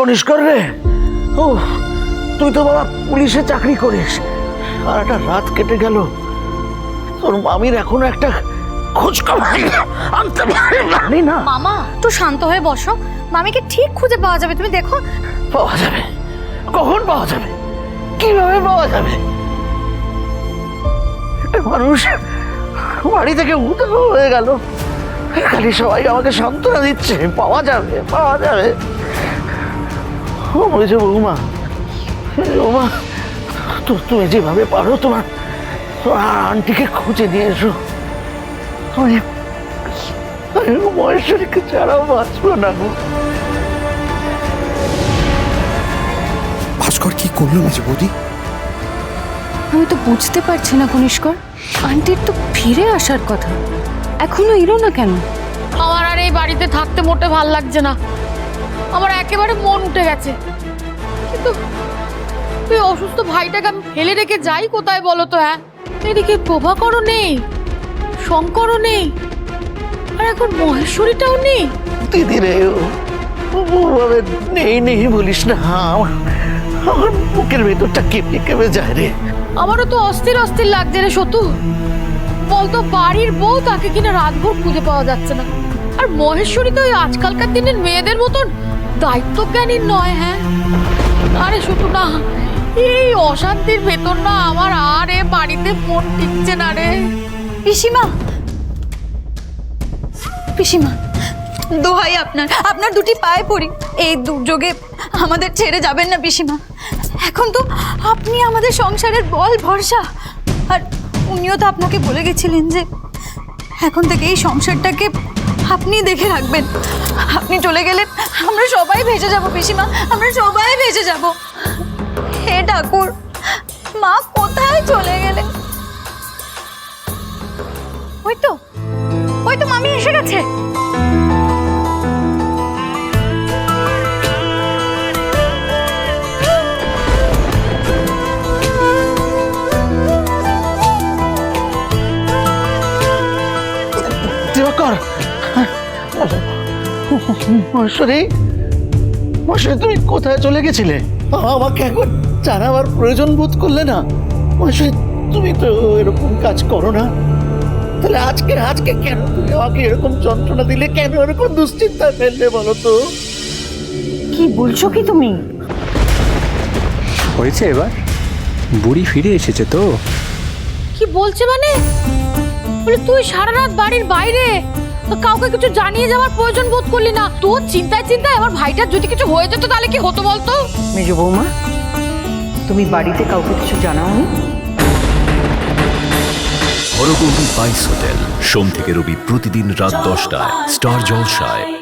কনিষ্কর রে? ও তুই তো বাবা পুলিশে চাকরি করিস। আর একটা রাত কেটে গেল। তোর মামির এখনও একটা খোঁজ খবর আনতে পারি না। মামা একটু শান্ত হয়ে বসো। মামিকে ঠিক খুঁজে পাওয়া যাবে তুমি দেখো। পাওয়া যাবে। কখন পাওয়া যাবে? কীভাবে পাওয়া যাবে? একটা মানুষ বাড়ি থেকে উধাও হয়ে গেল। খালি সবাই আমাকে সান্ত্বনা দিচ্ছে। পাওয়া যাবে পাওয়া যাবে। ও বলছে বৌমা। বৌমা তো তুমি যেভাবে পারো তোমার তোমার আন্টিকে খুঁজে নিয়ে এসো। আমি আমি মহেশ্বরীকে ছাড়াও বাঁচবো না গো। ভাস্কর কি করল মেজে বৌদি? আমি তো বুঝতে পারছি না কনিষ্কর আন্টির তো ফিরে আসার কথা। এখনও এলো না কেন? আমার আর এই বাড়িতে থাকতে মোটে ভালো লাগছে না। আমার একেবারে মন উঠে গেছে। কিন্তু তুই অসুস্থ ভাইটাকে আমি ফেলে রেখে যাই কোথায় বলো তো হ্যাঁ? এদিকে প্রভাকরও নেই শঙ্করও নেই আর এখন মহেশ্বরীটাও নেই। দিদি রে ওভাবে নেই নেই বলিস না। আমার বুকের ভেতরটা কেঁপে কেঁপে যায় রে। আমারও তো অস্থির অস্থির লাগছে রে সতু। বলতো বাড়ির বউ তাকে কিনা রাতভর খুঁজে পাওয়া যাচ্ছে না। আর মহেশ্বরী তো ওই আজকালকার দিনের মেয়েদের মতন দায়িত্বজ্ঞানী নয় হ্যাঁ? আরে শুধু না, এই অশান্তির ভেতর না আমার আর এ বাড়িতে মন টিকছে না রে। পিসিমা পিসিমা, দোহাই আপনার আপনার দুটি পায়ে পড়ি। এই দুর্যোগে আমাদের ছেড়ে যাবেন না পিসিমা। এখন তো আপনি আমাদের সংসারের বল ভরসা। আর উনিও তো আপনাকে বলে গেছিলেন যে এখন থেকে এই সংসারটাকে আপনি দেখে রাখবেন। আপনি চলে গেলে আমরা সবাই ভেজে যাব, পিসিমা। আমরা সবাই ভেজে যাব। হে ঠাকুর, মা কোথায় চলে গেলেন? ওই তো ওই তো মামি এসে গেছে। দিবাকর মহেশ্বরী মহেশ্বরী তুমি কোথায় চলে গেছিলে? আমাকে একবার জানাবার প্রয়োজন বোধ করলে না। মহেশ্বরী তুমি তো এরকম কাজ করো না। তাহলে আজকে আজকে কেন তুমি আমাকে এরকম যন্ত্রণা দিলে? কেন এরকম দুশ্চিন্তায় ফেললে বলো তো? কি বলছো কি তুমি? হয়েছে এবার। বুড়ি ফিরে এসেছে তো। কি বলছে মানে? তুই সারা রাত বাড়ির বাইরে। কাউকে কিছু জানিয়ে যাওয়ার প্রয়োজন বোধ করলি না। তোর চিন্তায় চিন্তায় আমার ভাইটার যদি কিছু হয়ে যেত তাহলে কি হতো বলতো? মেজ বৌমা তুমি বাড়িতে কাউকে কিছু জানাওনি? হরগৌরী বাইস হোটেল সোম থেকে রবি প্রতিদিন রাত দশটায় স্টার জলসায়।